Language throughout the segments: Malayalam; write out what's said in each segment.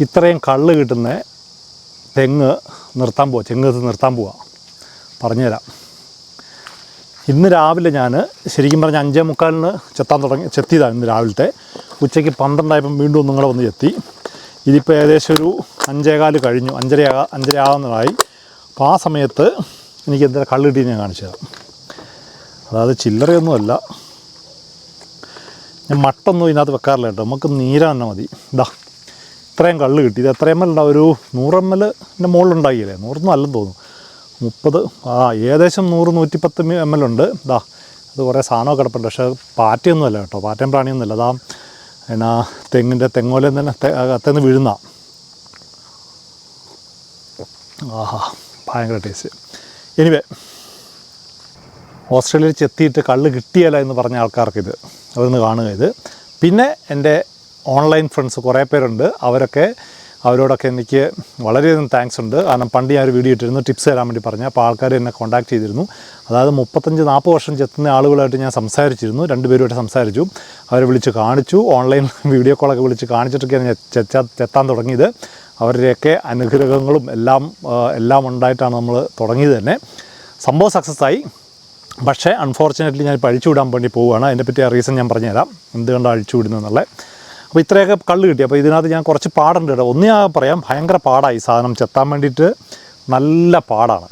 ഇത്രയും കള്ള് കിട്ടുന്ന തെങ്ങ് നിർത്താൻ പോവാ തെങ്ങ് നിർത്താൻ പോവാ. പറഞ്ഞുതരാം. ഇന്ന് രാവിലെ ഞാൻ ശരിക്കും പറഞ്ഞാൽ അഞ്ചേ മുക്കാലിന് ചെത്താൻ തുടങ്ങി ചെത്തിയതാണ് ഇന്ന് രാവിലത്തെ. ഉച്ചയ്ക്ക് പന്ത്രണ്ടായപ്പം വീണ്ടും ഒന്നും കൂടെ വന്ന് ചെത്തി. ഇതിപ്പോൾ ഏകദേശം ഒരു അഞ്ചേകാൽ കഴിഞ്ഞു അഞ്ചര അഞ്ചര ആകുന്നതായി അപ്പോൾ ആ സമയത്ത് എനിക്ക് എന്തെങ്കിലും കള്ള് കിട്ടി ഞാൻ കാണിച്ചു തരാം. അതായത് ചില്ലറയൊന്നുമല്ല ഞാൻ മട്ടൊന്നും ഇതിനകത്ത് വെക്കാറില്ല കേട്ടോ. നമുക്ക് നീര തന്നെ മതി. ഇതാ ഇത്രയും കള്ള് കിട്ടി. ഇത് എത്ര എം എൽ ഉണ്ടാവും ഒരു നൂറ് എം എല്ലിന്റെ മുകളിലുണ്ടാകില്ലേ നൂറൊന്നും അല്ലെന്ന് തോന്നുന്നു. മുപ്പത് ആ ഏകദേശം നൂറ് നൂറ്റിപ്പത്ത് എം എൽ ഉണ്ട്. ഇതാ അത് കുറേ സാധനമൊക്കെ കിടപ്പുണ്ട്. പക്ഷേ പാറ്റയൊന്നുമല്ല കേട്ടോ. പാറ്റയും പ്രാണിയൊന്നുമല്ല. അതാ എന്നാ തെങ്ങിന്റെ തെങ്ങോലം തന്നെ അത്തേന്ന് വീഴുന്ന. ആഹാ ഭയങ്കര ടേസ്റ്റ്. എനിവേ ഓസ്ട്രേലിയയിൽ ചെത്തിയിട്ട് കള്ള് കിട്ടിയല്ല എന്ന് പറഞ്ഞ ആൾക്കാർക്ക് ഇത് അതൊന്ന് കാണുക ഇത്. പിന്നെ എന്റെ ഓൺലൈൻ ഫ്രണ്ട്സ് കുറേ പേരുണ്ട്. അവരൊക്കെ അവരോടൊക്കെ എനിക്ക് വളരെയധികം താങ്ക്സ് ഉണ്ട്. കാരണം പണ്ട് ഞാൻ ഒരു വീഡിയോ ഇട്ടിരുന്നു ടിപ്സ് തരാൻ വേണ്ടി പറഞ്ഞു. അപ്പോൾ ആൾക്കാർ എന്നെ കോൺടാക്ട് ചെയ്തിരുന്നു. അതായത് മുപ്പത്തഞ്ച് നാൽപ്പത് വർഷം ചെത്തുന്ന ആളുകളായിട്ട് ഞാൻ സംസാരിച്ചിരുന്നു. രണ്ടുപേരുമായിട്ട് സംസാരിച്ചു. അവരെ വിളിച്ച് കാണിച്ചു. ഓൺലൈൻ വീഡിയോ കോളൊക്കെ വിളിച്ച് കാണിച്ചിട്ടൊക്കെയാണ് ഞാൻ ചെത്താൻ തുടങ്ങിയത്. അവരുടെയൊക്കെ അനുഗ്രഹങ്ങളും എല്ലാം എല്ലാം ഉണ്ടായിട്ടാണ് നമ്മൾ തുടങ്ങിയത് തന്നെ. സംഭവം സക്സസ് ആയി. പക്ഷേ അൺഫോർച്ചുനേറ്റ്ലി ഞാൻ ഇപ്പോൾ അഴിച്ചു വിടാൻ വേണ്ടി പോവുകയാണ്. അതിനെപ്പറ്റി ആ റീസൺ ഞാൻ പറഞ്ഞുതരാം. എന്തുകൊണ്ടാണ് അഴിച്ചു വിടുന്നത് എന്നുള്ളത് അപ്പോൾ ഇത്രയൊക്കെ കള്ള് കിട്ടി. അപ്പോൾ ഇതിനകത്ത് ഞാൻ കുറച്ച് പാടുണ്ട് കേട്ടോ. ഒന്ന് ഞാൻ പറയാം ഭയങ്കര പാടായി സാധനം. ചെത്താൻ വേണ്ടിയിട്ട് നല്ല പാടാണ്.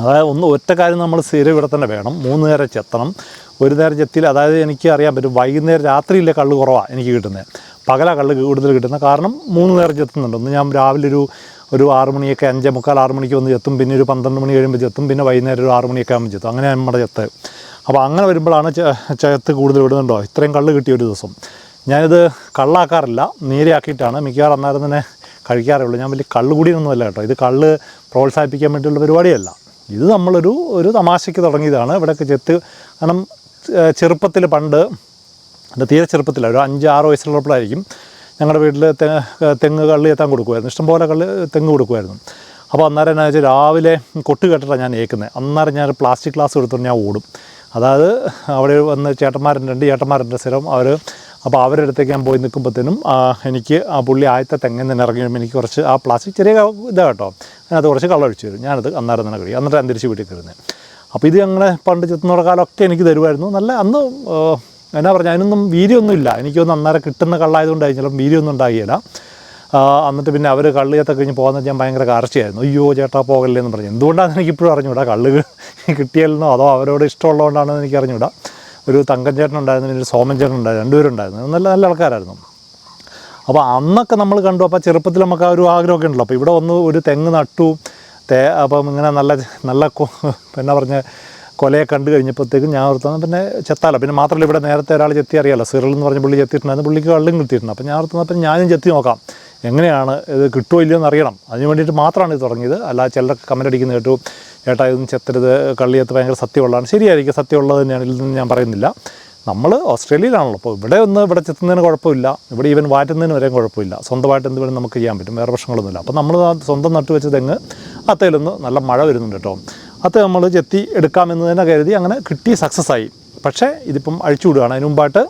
അതായത് ഒന്ന് ഒറ്റ കാര്യം നമ്മൾ സ്ഥിരം ഇവിടെ തന്നെ വേണം. മൂന്ന് നേരം ചെത്തണം. ഒരു നേരം ചെത്തിയിൽ അതായത് എനിക്ക് അറിയാൻ പറ്റും വൈകുന്നേരം രാത്രിയിലെ കള്ള് കുറവാണ് എനിക്ക് കിട്ടുന്നത് പകല കള്ള് കൂടുതൽ കിട്ടുന്നത് കാരണം മൂന്ന് നേരം ചെത്തുന്നുണ്ട്. ഒന്ന് ഞാൻ രാവിലെ ഒരു ഒരു ആറ് മണിയൊക്കെ അഞ്ചേ മുക്കാൽ ആറ് മണിക്ക് വന്ന് ചെത്തും. പിന്നെ ഒരു പന്ത്രണ്ട് മണി കഴിയുമ്പോൾ ചെത്തും. പിന്നെ വൈകുന്നേരം ഒരു ആറ് മണിയൊക്കെ ആകുമ്പോൾ ചെത്തും. അങ്ങനെ നമ്മുടെ ചെത്ത്. അപ്പോൾ അങ്ങനെ വരുമ്പോഴാണ് ചെത്ത് കൂടുതൽ വിടുന്നുണ്ടോ? ഇത്രയും കള്ള് കിട്ടിയ ഒരു ദിവസം. ഞാനിത് കള്ളാക്കാറില്ല നീരയാക്കിയിട്ടാണ്. മിക്കവാറും അന്നേരം തന്നെ കഴിക്കാറുള്ളൂ. ഞാൻ വലിയ കള്ള് കൂടിയൊന്നുമല്ല കേട്ടോ. ഇത് കള്ള് പ്രോത്സാഹിപ്പിക്കാൻ വേണ്ടിയുള്ള പരിപാടിയല്ല. ഇത് നമ്മളൊരു ഒരു തമാശയ്ക്ക് തുടങ്ങിയതാണ്. ഇവിടെയൊക്കെ ചെത്ത് കാരണം ചെറുപ്പത്തിൽ പണ്ട് എന്റെ തീരെ ചെറുപ്പത്തിൽ ഒരു അഞ്ച് ആറ് വയസ്സുള്ളപ്പോഴായിരിക്കും ഞങ്ങളുടെ വീട്ടിൽ തെങ്ങ് കള്ളി എത്താൻ കൊടുക്കുമായിരുന്നു ഇഷ്ടംപോലെ കള്ളി തെങ്ങ് കൊടുക്കുമായിരുന്നു അപ്പോൾ അന്നേരം എന്നാ വെച്ചാൽ രാവിലെ കൊട്ട് കേട്ടിട്ടാണ് ഞാൻ ഏക്കുന്നത് അന്നേരം ഞാൻ പ്ലാസ്റ്റിക് ഗ്ലാസ് എടുത്തുകൊണ്ട് ഞാൻ ഓടും. അതായത് അവിടെ വന്ന് ചേട്ടന്മാരുണ്ട് രണ്ട് ചേട്ടന്മാരുണ്ട് സ്ഥിരം. അവർ അപ്പോൾ അവരുടെ അടുത്തേക്ക് ഞാൻ പോയി നിൽക്കുമ്പോഴത്തേനും എനിക്ക് ആ പുള്ളി ആദ്യത്തെ തെങ്ങിൽ നിന്ന് ഇറങ്ങി വരുമ്പോൾ എനിക്ക് കുറച്ച് ആ പ്ലാസ്റ്റിക് ചെറിയ ഇതാണ് കേട്ടോ. അതിനകത്ത് കുറച്ച് കള്ള ഒഴിച്ച് തരും. ഞാനത് അന്നേരം തന്നെ കഴിയും എന്നിട്ട് അന്തരിച്ച് വീട്ടിൽ കയറുന്നത് അപ്പോൾ ഇത് ഞങ്ങളെ പണ്ട് ചെത്തുന്നോടെ കാലമൊക്കെ എനിക്ക് തരുമായിരുന്നു. നല്ല അന്ന് എന്നാ പറഞ്ഞാൽ അതിനൊന്നും വീര്യമൊന്നും ഇല്ല എനിക്കൊന്നും അന്നേരം കിട്ടുന്ന കള്ളായതുകൊണ്ടായി ചിലപ്പോൾ വീര്യമൊന്നും ഉണ്ടാകില്ല എന്നിട്ട് പിന്നെ അവർ കള്ളിയത്തൊക്കെ കഴിഞ്ഞ് പോകുന്നത് ഞാൻ ഭയങ്കര കാർച്ചയായിരുന്നു അയ്യോ ചേട്ടാ പോകല്ലേ എന്ന് പറഞ്ഞു. എന്തുകൊണ്ടാണെന്ന് എനിക്കിപ്പോഴും അറിഞ്ഞൂടാ. കള്ള് കിട്ടിയാലെന്നോ അതോ അവരോട് ഇഷ്ടമുള്ളതുകൊണ്ടാണെന്ന് എനിക്ക് അറിഞ്ഞൂടാ ഒരു ചേട്ടൻ ഉണ്ടായിരുന്നു പിന്നെ ഒരു സോമൻ ചേട്ടൻ ഉണ്ടായിരുന്നു രണ്ടുപേരും ഉണ്ടായിരുന്നു നല്ല നല്ല ആൾക്കാരായിരുന്നു. അപ്പോൾ അന്നൊക്കെ നമ്മൾ കണ്ടു അപ്പോൾ ചെറുപ്പത്തിൽ നമുക്ക് ആ ഒരു ആഗ്രഹമൊക്കെ ഉണ്ടല്ലോ. അപ്പോൾ ഇവിടെ വന്ന് ഒരു തെങ്ങ് നട്ടു തേ അപ്പം ഇങ്ങനെ നല്ല നല്ല എന്നാ പറഞ്ഞ കൊലയെ കണ്ടു കഴിഞ്ഞപ്പോഴത്തേക്കും ഞാൻ ഓർത്തു പിന്നെ ചെത്താലോ. പിന്നെ മാത്രമല്ല ഇവിടെ നേരത്തെ ഒരാൾ ചെത്തി അറിയാലോ. സിറിൽ എന്ന് പറഞ്ഞ പുള്ളി ചെത്തിയിട്ടുണ്ടായിരുന്നു. പുള്ളിക്ക് കള്ളും കിട്ടിയിട്ടുണ്ട്. അപ്പോൾ ഞാൻ ഓർത്തു പിന്നെ ഞാനും ചെത്തി നോക്കാം. എങ്ങനെയാണ് ഇത് കിട്ടുമോ ഇല്ലയോ എന്ന് അറിയണം. അതിന് വേണ്ടിയിട്ട് മാത്രമാണ് ഇത് തുടങ്ങിയത്. അല്ലാതെ ചിലരൊക്കെ കമന്റ് അടിക്കുന്നത് കേട്ടു. ചേട്ടാ ഇതൊന്നും ചെത്തരുത് കള്ളിയത്ത് ഭയങ്കര സത്യമുള്ളതാണ്. ശരിയായിരിക്കും സത്യമുള്ളത് തന്നെയാണ് ഇല്ലെന്ന് ഞാൻ പറയുന്നില്ല. നമ്മൾ ഓസ്ട്രേലിയയിലാണല്ലോ അപ്പോൾ ഇവിടെ ഒന്ന് ഇവിടെ ചെത്തുന്നതിന് കുഴപ്പമില്ല. ഇവിടെ ഈവൻ വാറ്റുന്നതിന് വരെയും കുഴപ്പമില്ല. സ്വന്തമായിട്ട് എന്ത് നമുക്ക് ചെയ്യാൻ പറ്റും വേറെ പ്രശ്നങ്ങളൊന്നുമില്ല. അപ്പോൾ നമ്മൾ സ്വന്തം നട്ടു വെച്ച തെങ്ങ് അത്തേലൊന്ന് നല്ല മഴ വരുന്നുണ്ട് കേട്ടോ. അത്ത നമ്മൾ ചെത്തി എടുക്കാമെന്ന് തന്നെ കരുതി അങ്ങനെ കിട്ടി സക്സസ് ആയി. പക്ഷേ ഇതിപ്പം അഴിച്ചു വിടുകയാണ്. അതിന് മുമ്പായിട്ട്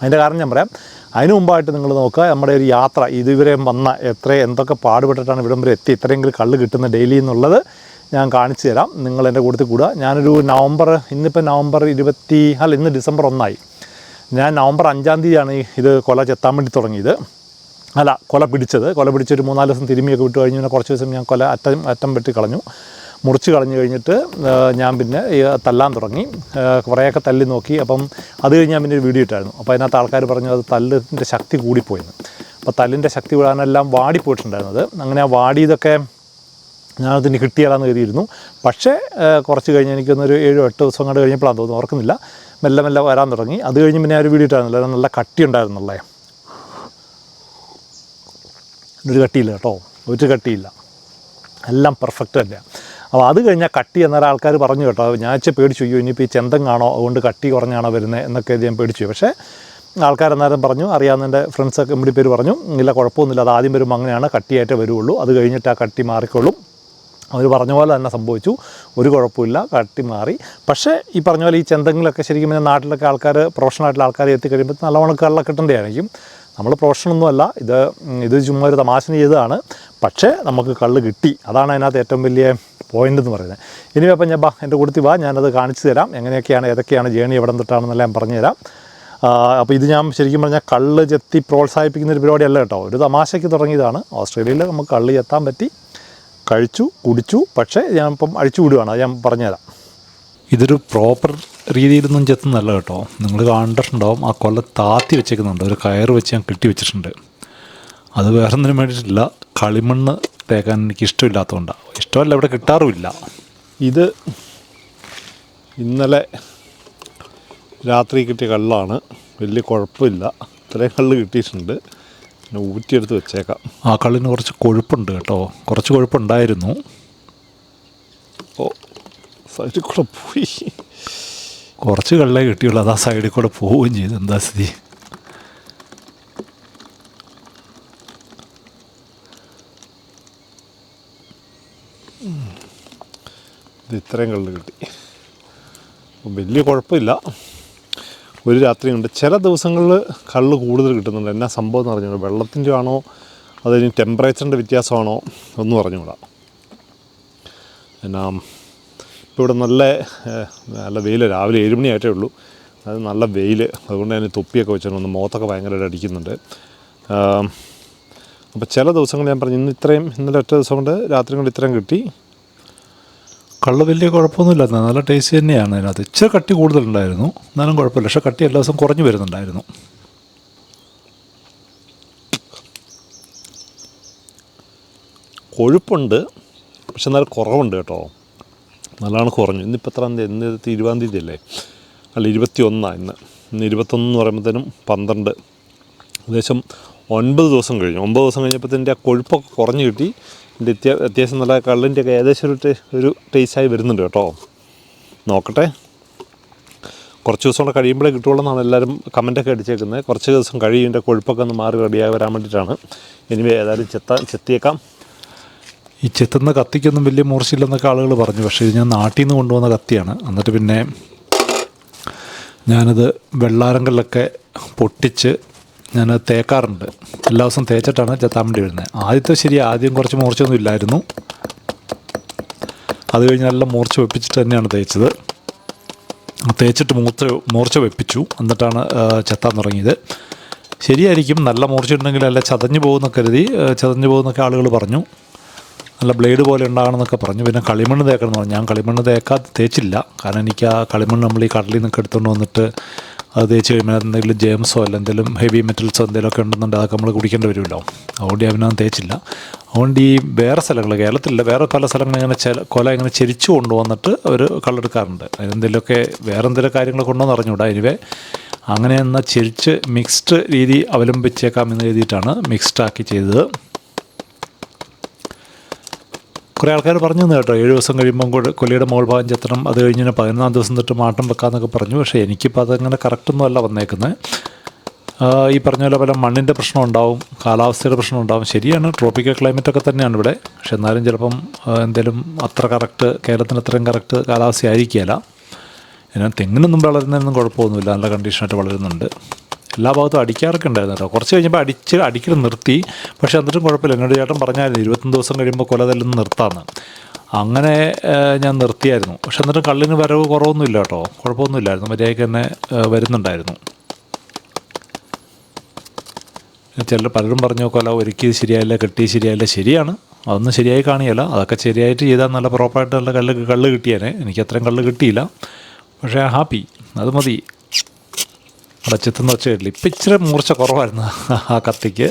അതിന്റെ കാരണം ഞാൻ പറയാം. അതിന് മുമ്പായിട്ട് നിങ്ങൾ നോക്കുക നമ്മുടെ ഒരു യാത്ര ഇതുവരെ വന്ന എത്ര എന്തൊക്കെ പാടുപെട്ടിട്ടാണ് ഇവിടം വരെ എത്തി. ഇത്രയെങ്കിലും കള്ള് കിട്ടുന്ന ഡെയിലി എന്നുള്ളത് ഞാൻ കാണിച്ചു തരാം. നിങ്ങൾ എന്റെ കൂട്ടത്തിൽ കൂടുക. ഞാനൊരു നവംബർ ഇന്നിപ്പോൾ നവംബർ ഇരുപത്തി അല്ല ഇന്ന് ഡിസംബർ ഒന്നായി. ഞാൻ നവംബർ അഞ്ചാം തീയതിയാണ് ഇത് കൊല ചെത്താൻ വേണ്ടി തുടങ്ങിയത്. അല്ല കൊല പിടിച്ചത്. കൊല പിടിച്ചൊരു മൂന്നാൽ ദിവസം തിരുമിയൊക്കെ വിട്ട് കഴിഞ്ഞ് പിന്നെ കുറച്ച് ദിവസം ഞാൻ കൊല അറ്റം അറ്റം വെട്ടി കളഞ്ഞു. മുറിച്ച് കളഞ്ഞു കഴിഞ്ഞിട്ട് ഞാൻ പിന്നെ തല്ലാൻ തുടങ്ങി. കുറേയൊക്കെ തല്ലി നോക്കി. അപ്പം അത് കഴിഞ്ഞ് ഞാൻ പിന്നെ ഒരു വീഡിയോ ഇട്ടായിരുന്നു. അപ്പോൾ അതിനകത്ത് ആൾക്കാർ പറഞ്ഞു അത് തല്ലിന്റെ ശക്തി കൂടിപ്പോയെന്ന്. അപ്പോൾ തല്ലിന്റെ ശക്തി കൂടാനെല്ലാം വാടിപ്പോയിട്ടുണ്ടായിരുന്നത്. അങ്ങനെ ആ വാടിയതൊക്കെ ഞാനതിന് കിട്ടിയാലാന്ന് കരുതിയിരുന്നു. പക്ഷേ കുറച്ച് കഴിഞ്ഞ് എനിക്കൊന്നൊരു ഏഴോ എട്ടോ ദിവസം കണ്ട് കഴിഞ്ഞപ്പോഴാണ് തോന്നുന്നു ഓർക്കുന്നില്ല. മെല്ലെ മെല്ലെ വരാൻ തുടങ്ങി. അത് കഴിഞ്ഞ് പിന്നെ ആ ഒരു വീഡിയോ ഇട്ടായിരുന്നില്ല നല്ല കട്ടി ഉണ്ടായിരുന്നുള്ളേ ഒരു കട്ടിയില്ല കേട്ടോ ഒരു കട്ടിയില്ല. എല്ലാം പെർഫെക്റ്റ് തന്നെ. അപ്പോൾ അത് കഴിഞ്ഞാൽ കട്ടി എന്നൊരു ആൾക്കാർ പറഞ്ഞു കേട്ടോ വെച്ചാൽ പേടിച്ചു അയ്യോ ഇനിയിപ്പോൾ ഈ ചെന്തം കാണോ അതുകൊണ്ട് കട്ടി കുറഞ്ഞാണോ വരുന്നത് എന്നൊക്കെ ഞാൻ പേടിച്ചു. പക്ഷേ ആൾക്കാർ അന്നേരം പറഞ്ഞു അറിയാവുന്ന എന്റെ ഫ്രണ്ട്സൊക്കെ ഇവിടെ പേര് പറഞ്ഞു ഇല്ല കുഴപ്പമൊന്നുമില്ല അത് ആദ്യം വരുമ്പോൾ അങ്ങനെയാണ് കട്ടിയായിട്ടേ വരുള്ളൂ അത് കഴിഞ്ഞിട്ട് ആ കട്ടി മാറിക്കൊള്ളും അവർ പറഞ്ഞ പോലെ തന്നെ സംഭവിച്ചു. ഒരു കുഴപ്പമില്ല കട്ടി മാറി. പക്ഷേ ഈ പറഞ്ഞ പോലെ ഈ ചെന്തെങ്കിലൊക്കെ ശരിക്കും പിന്നെ നാട്ടിലൊക്കെ ആൾക്കാർ പ്രൊഫഷണൽ ആയിട്ടുള്ള ആൾക്കാർ എത്തിക്കഴിയുമ്പോൾ നല്ലവണ്ണം കള്ള കിട്ടേണ്ടതായിരിക്കും. നമ്മൾ പ്രൊഫഷണൊന്നുമല്ല ഇത് ഇത് ചുമ്മാ ഒരു തമാശന് ചെയ്തതാണ്. പക്ഷേ നമുക്ക് കള്ള് കിട്ടി. അതാണ് അതിനകത്ത് ഏറ്റവും വലിയ പോയിന്റ് എന്ന് പറയുന്നത്. ഇനി അപ്പം ഞാൻ ബാ എന്റെ കൂട്ടത്തിൽ വാ ഞാനത് കാണിച്ചു തരാം. എങ്ങനെയൊക്കെയാണ് ഏതൊക്കെയാണ് ജേണി എവിടെ നിന്നിട്ടാണെന്നെല്ലാം പറഞ്ഞു തരാം. അപ്പോൾ ഇത് ഞാൻ ശരിക്കും പറഞ്ഞാൽ കള്ള് ചെത്തി പ്രോത്സാഹിപ്പിക്കുന്ന ഒരു പരിപാടിയല്ല കേട്ടോ. ഒരു തമാശയ്ക്ക് തുടങ്ങിയതാണ്. ഓസ്ട്രേലിയയിൽ നമുക്ക് കള്ള് ചെത്താൻ പറ്റി. കഴിച്ചു കുടിച്ചു പക്ഷേ ഞാൻ ഇപ്പം അഴിച്ചു വിടുകയാണ് അത് ഞാൻ പറഞ്ഞുതരാം. ഇതൊരു പ്രോപ്പർ രീതിയിലൊന്നും ചെത്തുന്നല്ല കേട്ടോ. നിങ്ങൾ കണ്ടിട്ടുണ്ടാവും ആ കൊല്ല താത്തി വെച്ചേക്കുന്നുണ്ട്. ഒരു കയർ വെച്ച് ഞാൻ കെട്ടി വെച്ചിട്ടുണ്ട്. അത് വേറെ ഒന്നിനും വേണ്ടിയിട്ടില്ല. കളിമണ്ണ് തേക്കാൻ എനിക്ക് ഇഷ്ടമില്ലാത്തതുകൊണ്ടാണ് ഇഷ്ടമല്ല ഇവിടെ കിട്ടാറുമില്ല. ഇത് ഇന്നലെ രാത്രി കിട്ടിയ കള്ളാണ്. വലിയ കുഴപ്പമില്ല. ഇത്രയും കള്ള് കിട്ടിയിട്ടുണ്ട്. ഊറ്റിയെടുത്ത് വെച്ചേക്കാം. ആ കള്ളിന് കുറച്ച് കൊഴുപ്പുണ്ട് കേട്ടോ. കുറച്ച് കൊഴുപ്പുണ്ടായിരുന്നു. ഓ സൈഡിൽ കൂടെ പോയി. കുറച്ച് കള്ളേ കിട്ടിയുള്ളൂ. അത് ആ സൈഡിൽ കൂടെ പോവുകയും ചെയ്തു. എന്താ സ്ഥിതി? ഇത് ഇത്രയും കള്ള് കിട്ടി. വലിയ കുഴപ്പമില്ല. ഒരു രാത്രിയുണ്ട്. ചില ദിവസങ്ങളിൽ കള്ള് കൂടുതൽ കിട്ടുന്നുണ്ട്. എന്നാ സംഭവം എന്ന് പറഞ്ഞു വെള്ളത്തിന്റെ ആണോ? അതിന് ടെമ്പറേച്ചറിന്റെ വ്യത്യാസമാണോ? എന്ന് അറിഞ്ഞുകൂടാ എന്നാ ഇപ്പോൾ ഇവിടെ നല്ല നല്ല വെയിൽ രാവിലെ ഏഴ് മണിയായിട്ടേ ഉള്ളൂ. അത് നല്ല വെയിൽ അതുകൊണ്ട് ഞാൻ തൊപ്പിയൊക്കെ വെച്ചിട്ടുണ്ട്. മുഖത്തൊക്കെ ഭയങ്കരമായിട്ട് അടിക്കുന്നുണ്ട്. അപ്പോൾ ചില ദിവസങ്ങൾ ഞാൻ പറഞ്ഞു ഇന്ന് ഇത്രയും ഇന്നലെ ഒറ്റ ദിവസം കൊണ്ട് രാത്രി കൊണ്ട് ഇത്രയും കിട്ടി. കള്ള് വലിയ കുഴപ്പമൊന്നുമില്ല. നല്ല ടേസ്റ്റ് തന്നെയാണ് അതിനകത്ത്. ഇച്ചിരി കട്ടി കൂടുതലുണ്ടായിരുന്നു. എന്നാലും കുഴപ്പമില്ല. പക്ഷേ കട്ടി എല്ലാ ദിവസവും കുറഞ്ഞു വരുന്നുണ്ടായിരുന്നു. കൊഴുപ്പുണ്ട്. പക്ഷെ എന്നാൽ കുറവുണ്ട് കേട്ടോ. നല്ലതാണ് കുറഞ്ഞു. ഇന്നിപ്പോൾ എത്രാം തീയതി? ഇന്ന് ഇരുപതാം തീയതി അല്ലേ? അല്ല ഇരുപത്തി ഒന്നാണ് ഇന്ന്. ഇന്ന് ഇരുപത്തൊന്ന് എന്ന് പറയുമ്പോഴത്തേനും പന്ത്രണ്ട്. ഏകദേശം ഒൻപത് ദിവസം കഴിഞ്ഞു. ഒമ്പത് ദിവസം കഴിഞ്ഞപ്പോഴത്തേന്റെ ആ കൊഴുപ്പൊക്കെ കുറഞ്ഞു കിട്ടി. അത്യാ അത്യാവശ്യം നല്ല കള്ളിന്റെ ഒക്കെ ഏകദേശം ഒരു ഒരു ടേസ്റ്റായി വരുന്നുണ്ട് കേട്ടോ. നോക്കട്ടെ. കുറച്ച് ദിവസം കൂടെ കഴിയുമ്പോഴേ കിട്ടുള്ളൂ എന്നാണ് എല്ലാവരും കമന്റൊക്കെ അടിച്ചേക്കുന്നത്. കുറച്ച് ദിവസം കഴിയും എന്റെ കൊഴുപ്പൊക്കെ ഒന്ന് മാറി റെഡിയായി വരാൻ വേണ്ടിയിട്ടാണ്. ഇനി ഏതായാലും ചെത്ത ചെത്തിയേക്കാം. ഈ ചെത്തുന്ന കത്തിക്കൊന്നും വലിയ മൂർച്ചയില്ലെന്നൊക്കെ ആളുകൾ പറഞ്ഞു. പക്ഷേ ഇത് ഞാൻ നാട്ടിൽ നിന്ന് കൊണ്ടുവന്ന കത്തിയാണ്. എന്നിട്ട് പിന്നെ ഞാനത് വെള്ളാരങ്ങളിലൊക്കെ പൊട്ടിച്ച് ഞാൻ തേക്കാറുണ്ട്. എല്ലാ ദിവസവും തേച്ചിട്ടാണ് ചെത്താൻ വേണ്ടി വരുന്നത്. ആദ്യത്തെ ശരി ആദ്യം കുറച്ച് മൂർച്ചയൊന്നും ഇല്ലായിരുന്നു. അത് കഴിഞ്ഞ് നല്ല മൂർച്ച വെപ്പിച്ചിട്ട് തന്നെയാണ് തേച്ചത്. തേച്ചിട്ട് മൂർച്ച മൂർച്ച വെപ്പിച്ചു. എന്നിട്ടാണ് ചെത്താൻ തുടങ്ങിയത്. ശരിയായിരിക്കും. നല്ല മൂർച്ച ഉണ്ടെങ്കിൽ അല്ല ചതഞ്ഞു പോകുന്ന കരുതി ചതഞ്ഞു പോകുന്നൊക്കെ ആളുകൾ പറഞ്ഞു. നല്ല ബ്ലേഡ് പോലെ ഉണ്ടാകണമെന്നൊക്കെ പറഞ്ഞു. പിന്നെ കളിമണ്ണ് തേക്കണം എന്ന് പറഞ്ഞു. ഞാൻ കളിമണ്ണ് തേക്കാ തേച്ചില്ല. കാരണം എനിക്ക് ആ കളിമണ്ണ് നമ്മൾ ഈ കടലിൽ നിന്നൊക്കെ എടുത്തുകൊണ്ട് വന്നിട്ട് അത് തേച്ച് കഴിയുമ്പോൾ എന്തെങ്കിലും ജെയിംസോ അല്ല എന്തെങ്കിലും ഹെവി മെറ്റൽസോ എന്തെങ്കിലുമൊക്കെ ഉണ്ടെന്നുണ്ടെങ്കിൽ അതൊക്കെ നമ്മൾ കുടിക്കേണ്ടി വരുമല്ലോ. അതുകൊണ്ട് പിന്നെ തേച്ചില്ല. അതുകൊണ്ട് ഈ വേറെ സ്ഥലങ്ങൾ കേരളത്തിലില്ല വേറെ പല സ്ഥലങ്ങളിൽ ഇങ്ങനെ ചില കൊല ഇങ്ങനെ ചെരിച്ചു കൊണ്ടുവന്നിട്ട് അവർ കള്ളെടുക്കാറുണ്ട്. അതിനെന്തെങ്കിലുമൊക്കെ വേറെ എന്തെങ്കിലും കാര്യങ്ങൾ കൊണ്ടുവന്ന് അറിഞ്ഞൂടാ എനിവേ അങ്ങനെ എന്നാൽ ചെരിച്ച് മിക്സ്ഡ് രീതി അവലംബിച്ചേക്കാം എന്ന് എഴുതിയിട്ടാണ് മിക്സ്ഡ് ആക്കി ചെയ്തത്. കുറേ ആൾക്കാർ പറഞ്ഞു തന്നു കേട്ടോ. ഏഴ് ദിവസം കഴിയുമ്പം കൂടെ കൊല്ലിയുടെ മോൾ ഭാഗം ചെത്തണം. അത് കഴിഞ്ഞ് പതിനൊന്നാം ദിവസം തൊട്ട് മാട്ടം വെക്കാമെന്നൊക്കെ പറഞ്ഞു. പക്ഷേ എനിക്കിപ്പോൾ അതങ്ങനെ കറക്റ്റൊന്നും അല്ല വന്നേക്കുന്നത് ഈ പറഞ്ഞ പോലെ പല മണ്ണിന്റെ പ്രശ്നം ഉണ്ടാവും കാലാവസ്ഥയുടെ പ്രശ്നം ഉണ്ടാവും. ശരിയാണ് ട്രോപ്പിക്കൽ ക്ലൈമറ്റ് ഒക്കെ തന്നെയാണ് ഇവിടെ. പക്ഷെ എന്നാലും ചിലപ്പം എന്തെങ്കിലും അത്ര കറക്റ്റ് കേരളത്തിന് അത്രയും കറക്റ്റ് കാലാവസ്ഥ ആയിരിക്കുകയില്ല എന്നാൽ തെങ്ങിനൊന്നും വളരുന്നതിനൊന്നും കുഴപ്പമൊന്നുമില്ല. നല്ല കണ്ടീഷനായിട്ട് വളരുന്നുണ്ട്. എല്ലാ ഭാഗത്തും അടിക്കാറൊക്കെ ഉണ്ടായിരുന്നു കേട്ടോ കുറച്ച് കഴിഞ്ഞപ്പോൾ അടിച്ച് അടിക്കൽ നിർത്തി. പക്ഷേ എന്നിട്ടും കുഴപ്പമില്ല. എന്നോട് ചേട്ടൻ പറഞ്ഞായിരുന്നു ഇരുപത്തൊന്ന് ദിവസം കഴിയുമ്പോൾ കൊല തല്ലുന്ന നിർത്താമെന്ന് അങ്ങനെ ഞാൻ നിർത്തിയായിരുന്നു. പക്ഷെ എന്നിട്ടും കള്ളിന് വരവ് കുറവൊന്നുമില്ല കേട്ടോ. കുഴപ്പമൊന്നുമില്ലായിരുന്നു. മര്യാദയ്ക്ക് തന്നെ വരുന്നുണ്ടായിരുന്നു. ചിലർ പലരും പറഞ്ഞു കൊല ഒരുക്കി ശരിയായില്ല കെട്ടി ശരിയായില്ല. ശരിയാണ്. അതൊന്നും ശരിയായി കാണിയല്ല. അതൊക്കെ ശരിയായിട്ട് ചെയ്താൽ നല്ല പ്രോപ്പറായിട്ട് നല്ല കല്ല് കള്ള് കിട്ടിയേനെ. എനിക്ക് അത്രയും കള്ള് കിട്ടിയില്ല. പക്ഷേ ഹാപ്പി. അത് മതി. അവിടെ ചെത്തുന്ന വെച്ച് കേട്ടില്ല ഇപ്പം ഇച്ചിരി മൂർച്ച കുറവായിരുന്നു ആ കത്തിക്ക്.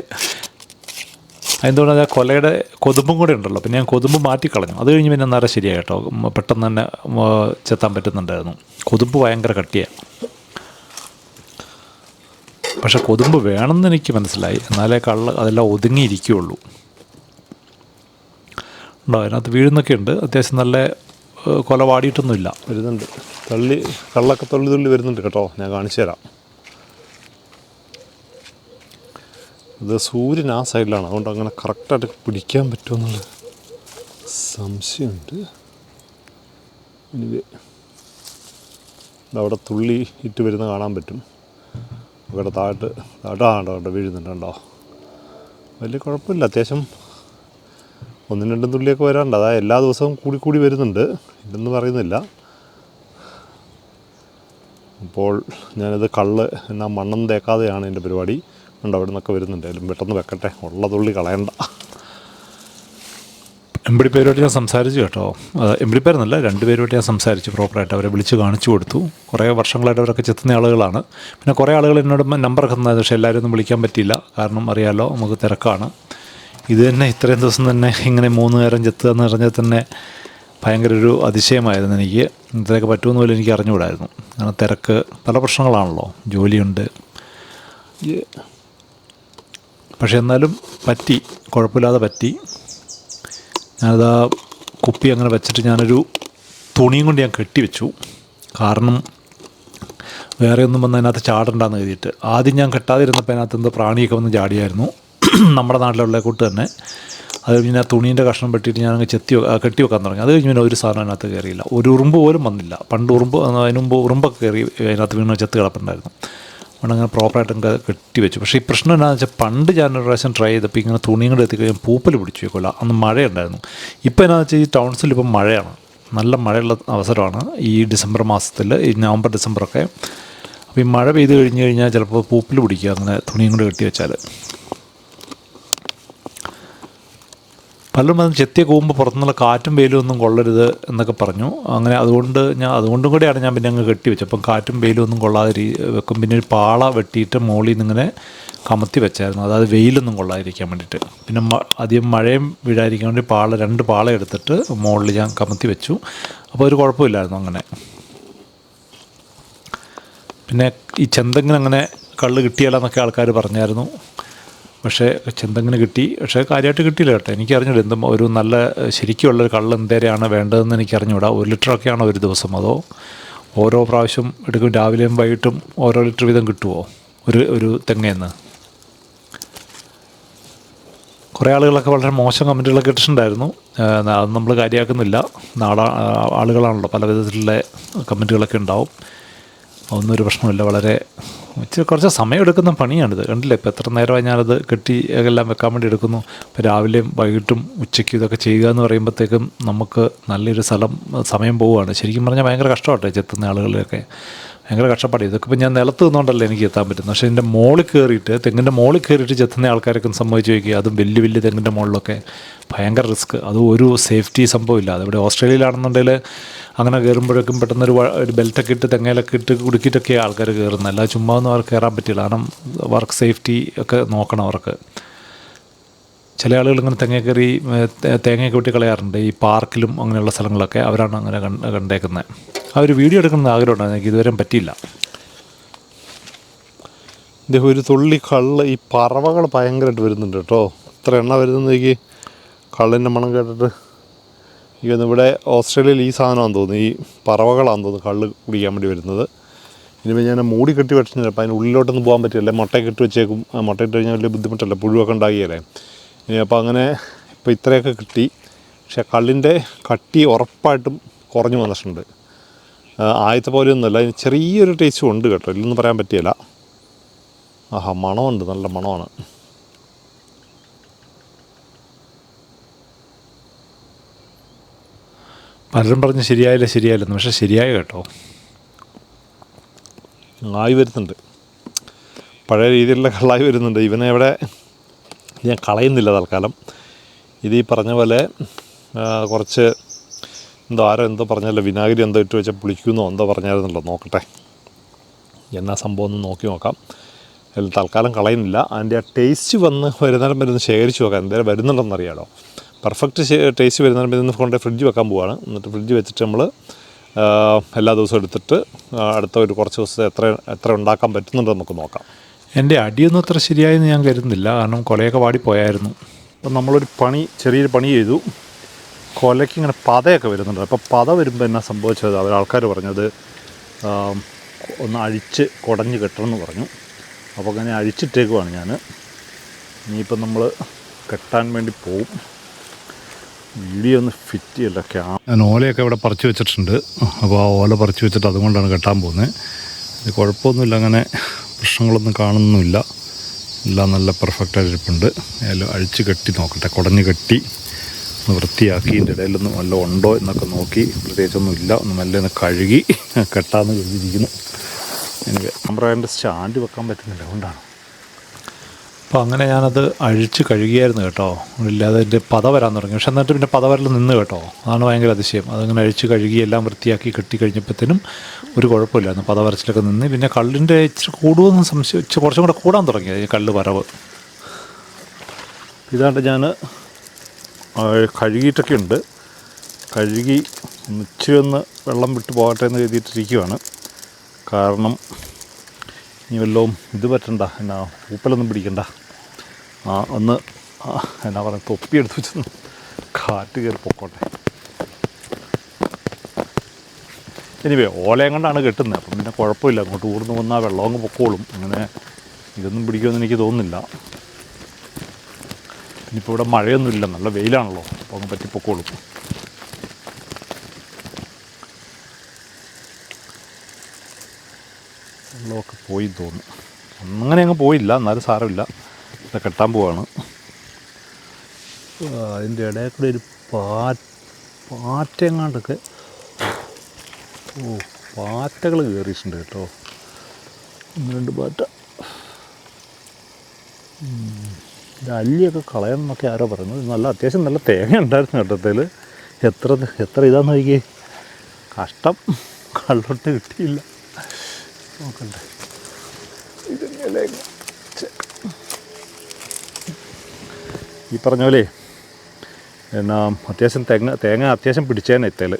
എന്തുകൊണ്ടാണ് കൊലയുടെ കൊതുമ്പും കൂടെ ഉണ്ടല്ലോ. പിന്നെ ഞാൻ കൊതുമ്പ് മാറ്റിക്കളഞ്ഞു. അത് കഴിഞ്ഞ് പിന്നെ നേരെ ശരിയായി കേട്ടോ പെട്ടെന്ന് തന്നെ ചെത്താൻ പറ്റുന്നുണ്ടായിരുന്നു. കൊതുമ്പ് ഭയങ്കര കട്ടിയാണ് പക്ഷെ കൊതുമ്പ് വേണമെന്ന് എനിക്ക് മനസ്സിലായി. എന്നാലേ കള്ള് അതെല്ലാം ഒതുങ്ങിയിരിക്കുകയുള്ളൂ ഉണ്ടോ? അതിനകത്ത് വീഴുന്നൊക്കെ ഉണ്ട്. അത്യാവശ്യം നല്ല കൊല വാടിയിട്ടൊന്നുമില്ല. വരുന്നുണ്ട്. തള്ളി കള്ളൊക്കെ തള്ളി തുള്ളി വരുന്നുണ്ട് കേട്ടോ. ഞാൻ കാണിച്ചു തരാം. ഇത് സൂര്യൻ ആ സൈഡിലാണ്. അതുകൊണ്ട് അങ്ങനെ കറക്റ്റായിട്ട് പിടിക്കാൻ പറ്റുമെന്നുള്ള സംശയമുണ്ട്. അവിടെ തുള്ളി ഇട്ട് വരുന്ന കാണാൻ പറ്റും. അവിടെ താഴോട്ട് താഴത്ത് അവിടെ വീഴുന്നുണ്ട് വലിയ കുഴപ്പമില്ല. അത്യാവശ്യം ഒന്നും രണ്ടും തുള്ളിയൊക്കെ വരാറുണ്ട്. അതായത് എല്ലാ ദിവസവും കൂടി കൂടി വരുന്നുണ്ട്. ഇല്ലെന്ന് പറയുന്നില്ല. അപ്പോൾ ഞാനിത് കള്ള് എന്നാൽ മണ്ണം തേക്കാതെയാണ് എന്റെ പരിപാടി. ഉണ്ട് അവിടെ നിന്നൊക്കെ വരുന്നുണ്ട്. അതിലും പെട്ടെന്ന് വെക്കട്ടെ. ഉള്ളതുള്ളി കളയണ്ട. എമ്പടി പേരുമായിട്ട് ഞാൻ സംസാരിച്ചു കേട്ടോ. രണ്ട് പേരുമായിട്ട് ഞാൻ സംസാരിച്ചു പ്രോപ്പറായിട്ട് അവരെ വിളിച്ച് കാണിച്ചു കൊടുത്തു. കുറേ വർഷങ്ങളായിട്ട് അവരൊക്കെ ചെത്തുന്ന ആളുകളാണ്. പിന്നെ കുറേ ആളുകൾ എന്നോട് നമ്പറൊക്കെ തന്നത് പക്ഷേ എല്ലാവരും ഒന്നും വിളിക്കാൻ പറ്റിയില്ല. കാരണം അറിയാലോ നമുക്ക് തിരക്കാണ്. ഇത് തന്നെ ഇത്രയും ദിവസം തന്നെ ഇങ്ങനെ മൂന്ന് നേരം ചെത്തുക എന്ന് പറഞ്ഞാൽ തന്നെ ഭയങ്കര ഒരു അതിശയമായിരുന്നു എനിക്ക്. ഇത്രയൊക്കെ പറ്റുമെന്ന് പോലും എനിക്ക് അറിഞ്ഞുകൂടായിരുന്നു. കാരണം തിരക്ക് പല പ്രശ്നങ്ങളാണല്ലോ. ജോലിയുണ്ട്. പക്ഷെ എന്നാലും പറ്റി കുഴപ്പമില്ലാതെ പറ്റി. ഞാനത് ആ കുപ്പി അങ്ങനെ വെച്ചിട്ട് ഞാനൊരു തുണിയും കൊണ്ട് ഞാൻ കെട്ടിവെച്ചു. കാരണം വേറെ ഒന്നും വന്ന് അതിനകത്ത് ചാടണ്ടെന്ന് കരുതിയിട്ട്. ആദ്യം ഞാൻ കെട്ടാതിരുന്നപ്പോൾ അതിനകത്ത് എന്തോ പ്രാണിയൊക്കെ വന്ന് ചാടിയായിരുന്നു. നമ്മുടെ നാട്ടിലുള്ള കൂട്ട് തന്നെ. അത് കഴിഞ്ഞ് ആ തുണീന്റെ കഷ്ണം പെട്ടിട്ട് ഞാൻ അങ്ങ് ചെത്തി കെട്ടി വെക്കാൻ തുടങ്ങി. അത് കഴിഞ്ഞ് പിന്നെ ഒരു സാധനം അതിനകത്ത് കയറിയില്ല. ഒരു ഉറുമ്പ് പോലും വന്നില്ല. പണ്ട് ഉറുമ്പ് അതിന് ഉറുമ്പൊക്കെ കയറി അതിനകത്ത് വീണ് ചെത്ത് കിടപ്പുണ്ടായിരുന്നു. അങ്ങനെ പ്രോപ്പറായിട്ട് അങ്ങ് കെട്ടി വെച്ചു പക്ഷേ ഈ പ്രശ്നം എന്താണെന്ന് വെച്ചാൽ പണ്ട് ഞാൻ ഒരു പ്രാവശ്യം ട്രൈ ചെയ്തപ്പോൾ ഇങ്ങനെ തുണിയും കൂടെ എത്തിക്കഴിഞ്ഞാൽ പൂപ്പൽ പിടിച്ചു വെക്കില്ല അന്ന് മഴയുണ്ടായിരുന്നു. ഇപ്പോൾ എന്താണെന്ന് വെച്ചാൽ ഈ ടൗൺസിൽ ഇപ്പം മഴയാണ്. നല്ല മഴയുള്ള അവസരമാണ് ഈ ഡിസംബർ മാസത്തിൽ ഈ നവംബർ ഡിസംബറൊക്കെ. അപ്പോൾ ഈ മഴ പെയ്ത് കഴിഞ്ഞ് കഴിഞ്ഞാൽ ചിലപ്പോൾ പൂപ്പൽ പിടിക്കുക അങ്ങനെ തുണിയും കൂടെ കെട്ടി വെച്ചാൽ പലരും അത് ചെത്തിയ കൂമ്പ് പുറത്തുനിന്നുള്ള കാറ്റും വെയിലും ഒന്നും കൊള്ളരുത് എന്നൊക്കെ പറഞ്ഞു. അങ്ങനെ അതുകൊണ്ട് ഞാൻ അതുകൊണ്ടും കൂടിയാണ് ഞാൻ പിന്നെ അങ്ങ് കെട്ടി വെച്ചത്. അപ്പം കാറ്റും വെയിലും ഒന്നും കൊള്ളാതെ വെക്കും. പിന്നെ ഒരു പാള വെട്ടിയിട്ട് മുകളിൽ നിന്ന് ഇങ്ങനെ കമത്തി വെച്ചായിരുന്നു. അതായത് വെയിലൊന്നും കൊള്ളാതിരിക്കാൻ വേണ്ടിയിട്ട്. പിന്നെ അധികം മഴയും വീഴാതിരിക്കാൻ വേണ്ടി പാള രണ്ട് പാള എടുത്തിട്ട് മുകളിൽ ഞാൻ കമത്തി വെച്ചു. അപ്പോൾ ഒരു കുഴപ്പമില്ലായിരുന്നു അങ്ങനെ. പിന്നെ ഈ ചെന്തെങ്ങിന് അങ്ങനെ കള്ള് കിട്ടിയാലെന്നൊക്കെ ആൾക്കാർ പറഞ്ഞായിരുന്നു. പക്ഷേ ചെന്തെങ്ങിന് കിട്ടി? പക്ഷേ കാര്യമായിട്ട് കിട്ടിയില്ല കേട്ടോ. എനിക്ക് അറിഞ്ഞൂടാ എന്തും ഒരു നല്ല ശരിക്കുള്ളൊരു കള്ള് എന്തേരെയാണ് വേണ്ടതെന്ന് എനിക്ക് അറിഞ്ഞൂടാ ഒരു ലിറ്ററൊക്കെയാണോ ഒരു ദിവസം അതോ ഓരോ പ്രാവശ്യം എടുക്കും രാവിലെയും വൈകിട്ടും ഓരോ ലിറ്റർ വീതം കിട്ടുമോ ഒരു ഒരു തെങ്ങേന്ന്? കുറേ ആളുകളൊക്കെ വളരെ മോശം കമന്റുകളൊക്കെ ഇട്ടിട്ടുണ്ടായിരുന്നു. അത് നമ്മൾ കാര്യമാക്കുന്നില്ല. നാളെ ആളുകളാണല്ലോ പല വിധത്തിലുള്ള കമന്റുകളൊക്കെ ഉണ്ടാവും. അതൊന്നും ഒരു പ്രശ്നമില്ല. വളരെ ഇച്ചിരി കുറച്ച് സമയം എടുക്കുന്ന പണിയാണിത്. കണ്ടില്ലേ? ഇപ്പോൾ എത്ര നേരമായി ഞാനത് കെട്ടി എല്ലാം വെക്കാൻ വേണ്ടി എടുക്കുന്നു. ഇപ്പോൾ രാവിലെയും വൈകിട്ടും ഉച്ചയ്ക്കും ഇതൊക്കെ ചെയ്യുക എന്ന് പറയുമ്പോഴത്തേക്കും നമുക്ക് നല്ലൊരു സ്ഥലം സമയം പോവുകയാണ്. ശരിക്കും പറഞ്ഞാൽ ഭയങ്കര കഷ്ടമാട്ടെ ചെത്തുന്ന ആളുകളെയൊക്കെ. ഭയങ്കര കഷ്ടപ്പാട്. ഇതൊക്കെ ഇപ്പം ഞാൻ നിലത്ത് നിന്നുകൊണ്ടല്ലേ എനിക്ക് എത്താൻ പറ്റുന്നത്. പക്ഷേ എന്റെ മോളിൽ കയറിയിട്ട് തെങ്ങിന്റെ മോളിൽ കയറിയിട്ട് ചെത്തുന്ന ആൾക്കാരൊക്കെ സംഭവിച്ചു നോക്കി അതും വലിയ വലിയ തെങ്ങിന്റെ മുകളിലൊക്കെ ഭയങ്കര റിസ്ക്. അത് ഒരു സേഫ്റ്റി സംഭവമില്ല. അതിവിടെ ഓസ്ട്രേലിയയിലാണെന്നുണ്ടെങ്കിൽ അങ്ങനെ കയറുമ്പോഴേക്കും പെട്ടെന്നൊരു ഒരു ബെൽറ്റൊക്കെ ഇട്ട് തെങ്ങയിലൊക്കെ ഇട്ട് കുടുക്കിയിട്ടൊക്കെ ആൾക്കാർ കയറുന്നത്. അല്ല ചുമ്മാ ഒന്നും അവർക്ക് കയറാൻ പറ്റില്ല. കാരണം വർക്ക് സേഫ്റ്റി ഒക്കെ നോക്കണം അവർക്ക്. ചില ആളുകൾ ഇങ്ങനെ തെങ്ങ കയറി തേങ്ങയൊക്കെ വെട്ടി കളയാറുണ്ട്. ഈ പാർക്കിലും അങ്ങനെയുള്ള സ്ഥലങ്ങളൊക്കെ അവരാണ് അങ്ങനെ കണ്ട് കണ്ടേക്കുന്നത്. ആ ഒരു വീഡിയോ എടുക്കുന്ന ആഗ്രഹമുണ്ടായിരുന്നു എനിക്ക് ഇതുവരെ പറ്റിയില്ല. ഇദ്ദേഹം ഒരു തുള്ളി കള്ള് ഈ പറവകൾ ഭയങ്കരമായിട്ട് വരുന്നുണ്ട് കേട്ടോ. ഇത്ര എണ്ണ വരുന്നതേക്ക് കള്ളിന്റെ മണം കേട്ടിട്ട്. ഈ ഇവിടെ ഓസ്ട്രേലിയയിൽ ഈ സാധനമാണെന്ന് തോന്നുന്നു. ഈ പറവകളാണെന്ന് തോന്നുന്നു കള്ള് കുടിക്കാൻ വേണ്ടി വരുന്നത്. ഇനിയിപ്പോൾ ഞാൻ മൂടി കെട്ടി വെച്ചിട്ടുണ്ട് അപ്പോൾ അതിന് ഉള്ളിലോട്ടൊന്നും പോകാൻ പറ്റില്ല. മുട്ടയൊക്കെ ഇട്ട് വെച്ചേക്കും. ആ മുട്ട ഇട്ട് കഴിഞ്ഞാൽ വലിയ ബുദ്ധിമുട്ടല്ല? പുഴുവൊക്കെ ഉണ്ടാകിയല്ലേ ഇനി അപ്പോൾ അങ്ങനെ ഇപ്പോൾ ഇത്രയൊക്കെ കിട്ടി. പക്ഷേ കള്ളിന്റെ കട്ടി ഉറപ്പായിട്ടും കുറഞ്ഞു വന്നിട്ടുണ്ട്. ആ, പോലെ ഒന്നുമല്ല. അതിന് ചെറിയൊരു ടേസ്റ്റും ഉണ്ട് കേട്ടോ. ഇല്ലെന്ന് പറയാൻ പറ്റിയല്ല. ആഹാ മണമുണ്ട്. നല്ല മണമാണ്. പലരും പറഞ്ഞ് ശരിയായില്ല ശരിയായില്ലെന്ന് പക്ഷെ ശരിയായ കേട്ടോ. ആയി വരുന്നുണ്ട്. പഴയ രീതിയിലുള്ള കള്ളായി വരുന്നുണ്ട്. ഇവനെ ഇവിടെ ഞാൻ കളയുന്നില്ല തൽക്കാലം. ഇത് ഈ പറഞ്ഞ പോലെ കുറച്ച് എന്തോ ആരോ എന്തോ പറഞ്ഞല്ലോ വിനാഗിരി എന്തോ ഇട്ട് വെച്ചാൽ പുളിക്കുന്നോ എന്തോ പറഞ്ഞായിരുന്നല്ലോ നോക്കട്ടെ. എന്നാ സംഭവം ഒന്ന് നോക്കി നോക്കാം. അതിൽ തൽക്കാലം കളയുന്നില്ല. അതിന്റെ ആ ടേസ്റ്റ് വന്ന് വരുന്നേരം വരുന്ന ശേഖരിച്ച് വെക്കാം എന്തായാലും വരുന്നുണ്ടെന്ന് അറിയാലോ പെർഫെക്റ്റ് ടേസ്റ്റ് വരുന്നേരം വരുന്ന കൊണ്ട് ഫ്രിഡ്ജ് വെക്കാൻ പോവാണ്. എന്നിട്ട് ഫ്രിഡ്ജ് വെച്ചിട്ട് നമ്മൾ എല്ലാ ദിവസവും എടുത്തിട്ട് അടുത്ത ഒരു കുറച്ച് ദിവസത്തെ എത്ര എത്ര ഉണ്ടാക്കാൻ പറ്റുന്നുണ്ടോ നമുക്ക് നോക്കാം. എന്റെ അടിയൊന്നും അത്ര ശരിയായെന്ന് ഞാൻ കരുതുന്നില്ല. കാരണം കൊലയൊക്കെ വാടിപ്പോയായിരുന്നു. അപ്പം നമ്മളൊരു പണി ചെറിയൊരു പണി ചെയ്തു. കൊലയ്ക്ക് ഇങ്ങനെ പതയൊക്കെ വരുന്നുണ്ട്. അപ്പോൾ പത വരുമ്പോൾ എന്നാ സംഭവിച്ചത്? അവർ ആൾക്കാർ പറഞ്ഞത് ഒന്ന് അഴിച്ച് കുടഞ്ഞ് കെട്ടണമെന്ന് പറഞ്ഞു. അപ്പോൾ അങ്ങനെ അഴിച്ചിട്ടേക്കുവാണ് ഞാൻ ഇനിയിപ്പം നമ്മൾ കെട്ടാൻ വേണ്ടി പോവും. വീഡിയോ ഒന്ന് ഫിറ്റ് ചെയ്യല്ല ഞാൻ ഓലയൊക്കെ ഇവിടെ പറിച്ച് വെച്ചിട്ടുണ്ട്. അപ്പോൾ ആ ഓല പറിച്ച് വെച്ചിട്ട് അതുകൊണ്ടാണ് കെട്ടാൻ പോകുന്നത് കുഴപ്പമൊന്നുമില്ല അങ്ങനെ പ്രശ്നങ്ങളൊന്നും കാണുന്നുമില്ല. എല്ലാം നല്ല പെർഫെക്റ്റ് ആയിട്ടിരിപ്പുണ്ട്. അതിൽ അഴിച്ച് കെട്ടി നോക്കട്ടെ കുടഞ്ഞ് കെട്ടി. ഒന്ന് വൃത്തിയാക്കി ഇതിന്റെ ഇടയിലൊന്നും വല്ലതും ഉണ്ടോ എന്നൊക്കെ നോക്കി. പ്രത്യേകിച്ചൊന്നും ഇല്ല ഒന്ന് മെല്ലെ ഒന്ന് കഴുകി കെട്ടാന്ന് കരുതിയിരിക്കുന്നു. എനിക്ക് നമ്മുടെ അതിന്റെ സ്റ്റാൻഡ് വെക്കാൻ പറ്റുന്നില്ല. അതുകൊണ്ടാണ്. അപ്പോൾ അങ്ങനെ ഞാനത് അഴിച്ച് കഴുകിയായിരുന്നു കേട്ടോ. ഇല്ലാതെ അതിന്റെ പത വരാൻ തുടങ്ങി. പക്ഷെ എന്നിട്ട് പിന്നെ പത വരൽ നിന്ന് കേട്ടോ. അതാണ് ഭയങ്കര അതിശയം. അതങ്ങനെ അഴിച്ച് കഴുകി എല്ലാം വൃത്തിയാക്കി കെട്ടി കഴിഞ്ഞപ്പോഴത്തേനും ഒരു കുഴപ്പമില്ലായിരുന്നു. പത വരച്ചിലൊക്കെ നിന്ന്. പിന്നെ കള്ളിന്റെ ഇച്ചിരി കൂടുമെന്ന് സംശയിച്ച് കുറച്ചും കൂടെ കൂടാൻ തുടങ്ങി. കള്ള് വരവ്. ഇതാണ്ട് ഞാൻ കഴുകിയിട്ടൊക്കെ ഉണ്ട് കഴുകി ഒന്ന് വെള്ളം വിട്ട് പോകട്ടെ എന്ന് കരുതിയിട്ടിരിക്കുകയാണ് കാരണം ഇനി വല്ലതും ഇത് പറ്റണ്ട. എന്നാ പൂപ്പലൊന്നും പിടിക്കണ്ട. ആ ഒന്ന് എന്നാ പറയുക തൊപ്പിയെടുത്ത് വെച്ചൊന്ന് കാറ്റ് കയറി പൊക്കോട്ടെ. എനിവേ ഓലയും കൊണ്ടാണ് കെട്ടുന്നത്. അപ്പം പിന്നെ കുഴപ്പമില്ല. അങ്ങോട്ട് ഊർന്ന് വന്നാൽ വെള്ളം അങ്ങ് പൊക്കോളും. അങ്ങനെ ഇതൊന്നും പിടിക്കുമെന്ന് എനിക്ക് തോന്നുന്നില്ല. ഇനിയിപ്പോൾ ഇവിടെ മഴയൊന്നുമില്ല. നല്ല വെയിലാണല്ലോ. അപ്പോൾ അങ്ങ് പറ്റി പൊക്കോളും. വെള്ളമൊക്കെ പോയി തോന്നുന്നു. അങ്ങനെ അങ്ങ് പോയില്ല. എന്നാലും സാരമില്ല. ഇത് കെട്ടാൻ പോവാണ്. അതിന്റെ ഇടയിൽ കൂടെ ഒരു പാ പാറ്റെങ്ങാണ്ടൊക്കെ. ഓ പാറ്റകൾ കയറിയിട്ടുണ്ട് കേട്ടോ. ഒന്ന് രണ്ട് പാറ്റ. ഇത് അല്ലിയൊക്കെ കളയണം എന്നൊക്കെ ആരോ പറയുന്നത്. നല്ല അത്യാവശ്യം നല്ല തേങ്ങ ഉണ്ടായിരുന്നു കേട്ടത്തിൽ എത്ര എത്ര ഇതാന്ന് നോക്കി കഷ്ടം. കള്ളൊട്ട് കിട്ടിയില്ല. നോക്കണ്ടേ. ഈ പറഞ്ഞ പോലെ എന്നാ അത്യാവശ്യം തേങ്ങ തേങ്ങ അത്യാവശ്യം പിടിച്ചേനെ ഇത്തേൽ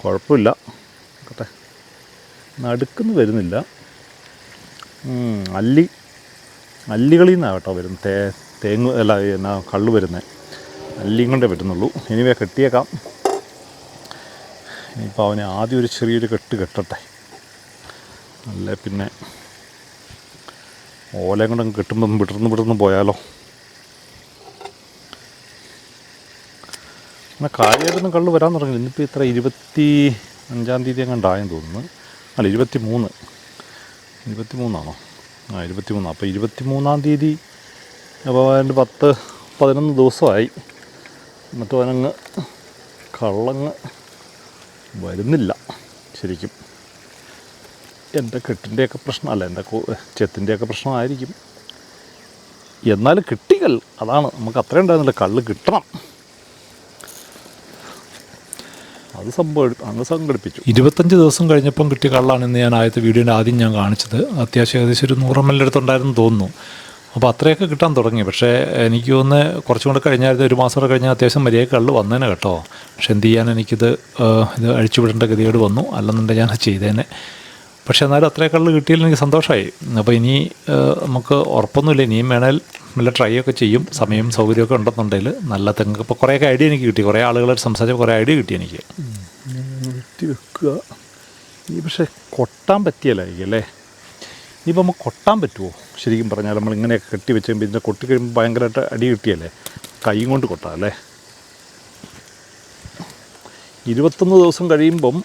കുഴപ്പമില്ല. നോക്കട്ടെ. നടുക്കുന്ന് വരുന്നില്ല. അല്ലി. അല്ലികളിൽ നിന്നാണ് കേട്ടോ വരുന്നത്. തേ തേങ്ങ അല്ല എന്നാ കള്ള് വരുന്നത്. അല്ലിയും കൊണ്ടേ വരുന്നുള്ളൂ ഇനിവേ കെട്ടിയേക്കാം. ഇനിയിപ്പോൾ അവനെ ആദ്യം ഒരു ചെറിയൊരു കെട്ട് കെട്ടട്ടെ. അല്ലേ പിന്നെ ഓലയും കൊണ്ട് അങ്ങ് കെട്ടുമ്പം വിടർന്ന് വിടർന്ന് പോയാലോ? എന്നാൽ കാര്യമായിട്ടൊന്നും കള്ള് വരാൻ തുടങ്ങി ഇന്നിപ്പോൾ ഇത്ര ഇരുപത്തി അഞ്ചാം തീയതി എങ്ങാണ്ടായെന്ന് തോന്നുന്നു. അല്ല ഇരുപത്തി മൂന്ന് ഇരുപത്തി മൂന്നാണോ ആ ഇരുപത്തി മൂന്ന് അപ്പോൾ ഇരുപത്തി മൂന്നാം തീയതി അപ്പോൾ അതിന്റെ പത്ത് പതിനൊന്ന് ദിവസമായി. എന്നിട്ട് അവനങ്ങ് കള്ളങ്ങ് വരുന്നില്ല ശരിക്കും. എന്റെ കെട്ടിന്റെയൊക്കെ പ്രശ്നം അല്ല എന്റെ ചെത്തിന്റെയൊക്കെ പ്രശ്നമായിരിക്കും. എന്നാലും കിട്ടികൾ അതാണ്. നമുക്ക് അത്രയും ഉണ്ടായിരുന്നില്ല. കള്ള് കിട്ടണം. അത് സംഭവം അങ്ങ് സംഘടിപ്പിച്ചു ഇരുപത്തഞ്ച് ദിവസം കഴിഞ്ഞപ്പം കിട്ടിയ കള്ളാണ് ഇന്ന് ഞാൻ ആദ്യത്തെ വീഡിയോന്റെ ആദ്യം ഞാൻ കാണിച്ചത്. അത്യാവശ്യം ഏകദേശം ഒരു നൂറ് എം എൽ അടുത്തുണ്ടായിരുന്നു തോന്നുന്നു. അപ്പോൾ അത്രയൊക്കെ കിട്ടാൻ തുടങ്ങി. പക്ഷേ എനിക്ക് തോന്നുന്നു കുറച്ചും കൂടെ കഴിഞ്ഞായിരുന്നു ഒരു മാസം കൂടെ കഴിഞ്ഞാൽ അത്യാവശ്യം മര്യാദ കള്ള് വന്നേനെ കേട്ടോ. പക്ഷെ എന്ത് ചെയ്യാൻ എനിക്കിത് ഇത് അഴിച്ചുവിടേണ്ട ഗതികേട് വന്നു. അല്ലെന്നുണ്ടെങ്കിൽ ഞാൻ ചെയ്തേനെ. പക്ഷേ എന്നാലും അത്രയും കള്ള് കിട്ടിയാലും എനിക്ക് സന്തോഷമായി. അപ്പോൾ ഇനി നമുക്ക് ഉറപ്പൊന്നുമില്ല. ഇനിയും വേണേൽ നല്ല ട്രൈ ഒക്കെ ചെയ്യും. സമയം സൗകര്യമൊക്കെ ഉണ്ടെന്നുണ്ടെങ്കിൽ നല്ല തെങ്ങ്. ഇപ്പോൾ കുറേയൊക്കെ ഐഡിയ എനിക്ക് കിട്ടി. കുറേ ആളുകളായിട്ട് സംസാരിച്ച കുറേ ഐഡിയ കിട്ടി എനിക്ക്. വെട്ടി വെക്കുക. ഈ പക്ഷേ കൊട്ടാൻ പറ്റിയല്ലായിരിക്കും അല്ലേ? ഇനിയിപ്പോൾ നമുക്ക് കൊട്ടാൻ പറ്റുമോ? ശരിക്കും പറഞ്ഞാൽ നമ്മൾ ഇങ്ങനെയൊക്കെ കെട്ടി വെച്ച് കഴിയുമ്പോൾ ഇതിന്റെ കൊട്ടി കഴിയുമ്പോൾ ഭയങ്കരമായിട്ട് അടി കിട്ടിയല്ലേ? കൈയും കൊണ്ട് കൊട്ടാം അല്ലേ? ഇരുപത്തൊന്ന് ദിവസം കഴിയുമ്പം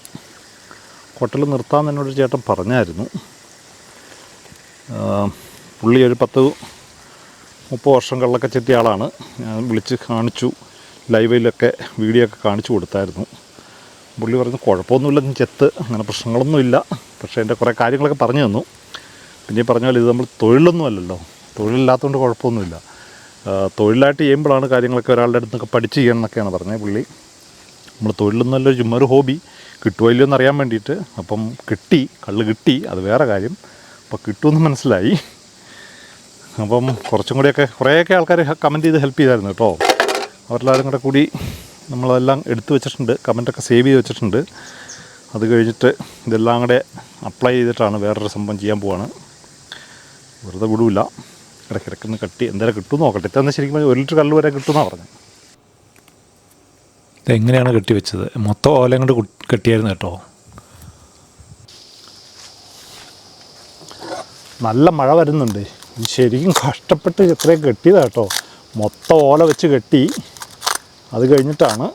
കൊട്ടൽ നിർത്താൻ എന്നോട് ചേട്ടൻ പറഞ്ഞായിരുന്നു. പുള്ളി ഒരു പത്ത് മുപ്പത് വർഷം കള്ളൊക്കെ ചെത്തിയ ആളാണ്. ഞാൻ വിളിച്ച് കാണിച്ചു. ലൈവിലൊക്കെ വീഡിയോ ഒക്കെ കാണിച്ചു കൊടുത്തായിരുന്നു. പുള്ളി പറഞ്ഞു കുഴപ്പമൊന്നുമില്ല ചെത്ത്. അങ്ങനെ പ്രശ്നങ്ങളൊന്നുമില്ല പക്ഷേ എന്റെ കുറേ കാര്യങ്ങളൊക്കെ പറഞ്ഞു തന്നു. പിന്നെ പറഞ്ഞാൽ ഇത് നമ്മൾ തൊഴിലൊന്നും അല്ലല്ലോ. തൊഴിലില്ലാത്തതുകൊണ്ട് കുഴപ്പമൊന്നുമില്ല. തൊഴിലായിട്ട് ചെയ്യുമ്പോഴാണ് കാര്യങ്ങളൊക്കെ ഒരാളുടെ അടുത്തൊക്കെ പഠിച്ച് ചെയ്യണം എന്നൊക്കെയാണ് പറഞ്ഞത് പുള്ളി. നമ്മൾ തൊഴിലൊന്നുമല്ല ചുമ്മാ ഒരു ഹോബി. കിട്ടുമോ ഇല്ലയോ എന്നറിയാൻ വേണ്ടിയിട്ട്. അപ്പം കിട്ടി കള്ള് കിട്ടി അത് വേറെ കാര്യം. അപ്പോൾ കിട്ടുമെന്ന് മനസ്സിലായി. അപ്പം കുറച്ചും കൂടിയൊക്കെ കുറേയൊക്കെ ആൾക്കാർ കമന്റ് ചെയ്ത് ഹെൽപ്പ് ചെയ്തായിരുന്നു കേട്ടോ. അവരെല്ലാവരും കൂടെ കൂടി നമ്മളതെല്ലാം എടുത്തു വെച്ചിട്ടുണ്ട് കമന്റൊക്കെ സേവ് ചെയ്ത് വെച്ചിട്ടുണ്ട്. അത് കഴിഞ്ഞിട്ട് ഇതെല്ലാം കൂടെ അപ്ലൈ ചെയ്തിട്ടാണ് വേറൊരു സംഭവം ചെയ്യാൻ പോവാണ്. വെറുതെ വിടൂല. ഇടയ്ക്കിടയ്ക്കൊന്ന് കട്ടി എന്തായാലും കിട്ടും നോക്കട്ടെ. ഇത്തന്നെ ശരിക്കും ഒരു ലിറ്റർ കല്ല് വരെ കിട്ടുമെന്നാണ് പറഞ്ഞത്. ഇതെങ്ങനെയാണ് കെട്ടിവെച്ചത്? മൊത്തം ഓല കൊണ്ട് കെട്ടിയായിരുന്നു കേട്ടോ? നല്ല മഴ വരുന്നുണ്ട്. ശരിക്കും കഷ്ടപ്പെട്ട് ഇത്രയും കെട്ടിയതാണ് കേട്ടോ. മൊത്തം ഓല വെച്ച് കെട്ടി. അത് കഴിഞ്ഞിട്ടാണ്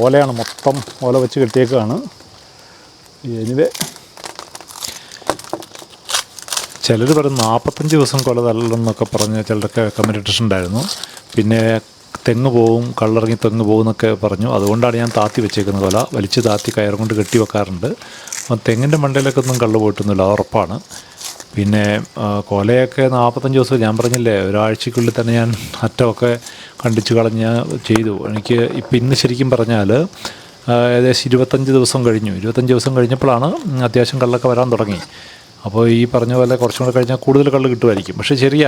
ഓലയാണ് മൊത്തം ഓല വെച്ച് കെട്ടിയേക്കാണ്. എനിവേ ചിലർ പറയും നാൽപ്പത്തഞ്ച് ദിവസം കൊല തള്ളെന്നൊക്കെ പറഞ്ഞ് ചിലരൊക്കെ കമന്റ് ഉണ്ടായിരുന്നു പിന്നെ തെങ്ങ് പോവും കള്ളിറങ്ങി തെങ്ങ് പോകും എന്നൊക്കെ പറഞ്ഞു. അതുകൊണ്ടാണ് ഞാൻ താത്തി വെച്ചേക്കുന്നത്. കൊല വലിച്ച് താത്തി കയറും കൊണ്ട് കെട്ടി വെക്കാറുണ്ട്. അപ്പം തെങ്ങിന്റെ മണ്ടയിലൊക്കെ ഒന്നും കള്ള് പോയിട്ടൊന്നുമില്ല ഉറപ്പാണ്. പിന്നെ കൊലയൊക്കെ നാൽപ്പത്തഞ്ച് ദിവസം ഞാൻ പറഞ്ഞില്ലേ ഒരാഴ്ചക്കുള്ളിൽ തന്നെ ഞാൻ അറ്റമൊക്കെ കണ്ടിച്ച് കളഞ്ഞ് ചെയ്തു. എനിക്ക് ഇപ്പം ഇന്ന് ശരിക്കും പറഞ്ഞാൽ ഏകദേശം ഇരുപത്തഞ്ച് ദിവസം കഴിഞ്ഞു. ഇരുപത്തഞ്ച് ദിവസം കഴിഞ്ഞപ്പോഴാണ് അത്യാവശ്യം കള്ളൊക്കെ വരാൻ തുടങ്ങി. അപ്പോൾ ഈ പറഞ്ഞ പോലെ കുറച്ചും കൂടെ കഴിഞ്ഞാൽ കൂടുതൽ കള്ള് കിട്ടുമായിരിക്കും. പക്ഷേ ചെറിയ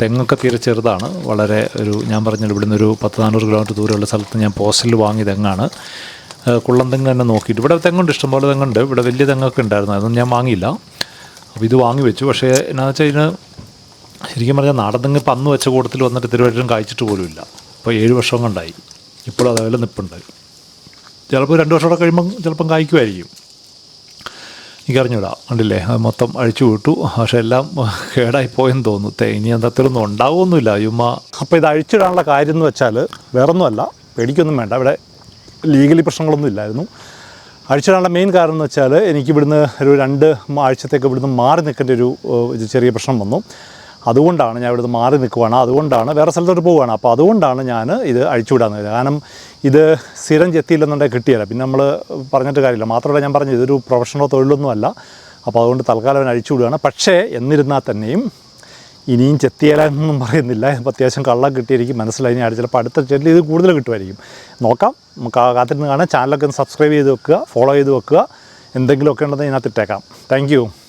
തെങ്ങൊക്കെ തീരെ ചെറുതാണ്. വളരെ ഒരു ഞാൻ പറഞ്ഞല്ലോ ഇവിടുന്ന് ഒരു പത്ത് നാനൂറ് കിലോമീറ്റർ ദൂരമുള്ള സ്ഥലത്ത് ഞാൻ പോസ്റ്റിൽ വാങ്ങിയ തെങ്ങാണ്. കുള്ളം തെങ്ങ് തന്നെ നോക്കിയിട്ട്. ഇവിടെ തെങ്ങുണ്ട് ഇഷ്ടംപോലെ തെങ്ങുണ്ട്. ഇവിടെ വലിയ തെങ്ങൊക്കെ ഉണ്ടായിരുന്നു. അതൊന്നും ഞാൻ വാങ്ങിയില്ല. അപ്പോൾ ഇത് വാങ്ങി വെച്ചു. പക്ഷേ എന്നാ വെച്ചാൽ ഇതിന് ശരിക്കും പറഞ്ഞാൽ നാടൻ തെങ്ങ് ഇപ്പം അന്ന് വെച്ച കൂട്ടത്തിൽ വന്നിട്ട് തിരുവനന്തപുരം കായ്ച്ചിട്ട് പോലുമില്ല ഇപ്പോൾ ഏഴ് വർഷം കൊണ്ടായി. ഇപ്പോഴും അതേപോലെ നിൽപ്പുണ്ട് ചിലപ്പോൾ രണ്ട് വർഷം കൂടെ കഴിയുമ്പം ചിലപ്പം കായ്ക്കുമായിരിക്കും. എനിക്ക് അറിഞ്ഞൂടാ കണ്ടില്ലേ? അത് മൊത്തം അഴിച്ചു വിട്ടു. പക്ഷെ എല്ലാം കേടായി പോയെന്ന് തോന്നുന്നു. ഇനി അന്തത്തിലൊന്നും ഉണ്ടാവുമൊന്നുമില്ല യുമ്മ. അപ്പോൾ ഇത് അഴിച്ചിടാനുള്ള കാര്യം എന്ന് വെച്ചാൽ വേറൊന്നുമല്ല പേടിക്കൊന്നും വേണ്ട. ഇവിടെ ലീഗലി പ്രശ്നങ്ങളൊന്നും ഇല്ലായിരുന്നു. അഴിച്ചിടാനുള്ള മെയിൻ കാരണം എന്ന് വെച്ചാൽ എനിക്ക് ഇവിടുന്ന് ഒരു രണ്ട് ആഴ്ചത്തേക്ക് ഇവിടുന്ന് മാറി നിൽക്കേണ്ട ഒരു ചെറിയ പ്രശ്നം വന്നു. അതുകൊണ്ടാണ് ഞാൻ ഇവിടുന്ന് മാറി നിൽക്കുവാണ്. അതുകൊണ്ടാണ് വേറെ സ്ഥലത്തോട്ട് പോവുകയാണ്. അപ്പോൾ അതുകൊണ്ടാണ് ഞാൻ ഇത് അഴിച്ചുവിടാന്ന്. കാരണം ഇത് സ്ഥിരം ചെത്തിയില്ലെന്നുണ്ടെങ്കിൽ കിട്ടിയല്ല. പിന്നെ നമ്മൾ പറഞ്ഞിട്ട് കാര്യമില്ല. മാത്രമല്ല ഞാൻ പറഞ്ഞു ഇതൊരു പ്രൊഫഷണലോ തൊഴിലൊന്നും അല്ല അപ്പോൾ അതുകൊണ്ട് തൽക്കാലം അവൻ അഴിച്ചുവിടുകയാണ് പക്ഷേ എന്നിരുന്നാൽ തന്നെയും ഇനിയും ചെത്തിയാലെന്നൊന്നും പറയുന്നില്ല. അത്യാവശ്യം കള്ളം കിട്ടിയിരിക്കും. മനസ്സിലായി. ഞാൻ ചിലപ്പോൾ അടുത്ത ചെല്ലിൽ ഇത് കൂടുതൽ കിട്ടുമായിരിക്കും. നോക്കാം. നമുക്ക് കാത്തിരുന്ന് കാണാം. ചാനലൊക്കെ ഒന്ന് സബ്സ്ക്രൈബ് ചെയ്ത് വെക്കുക. ഫോളോ ചെയ്ത് വെക്കുക. എന്തെങ്കിലുമൊക്കെ ഉണ്ടെന്ന് ഇതിനകത്ത് ഇട്ടേക്കാം. താങ്ക്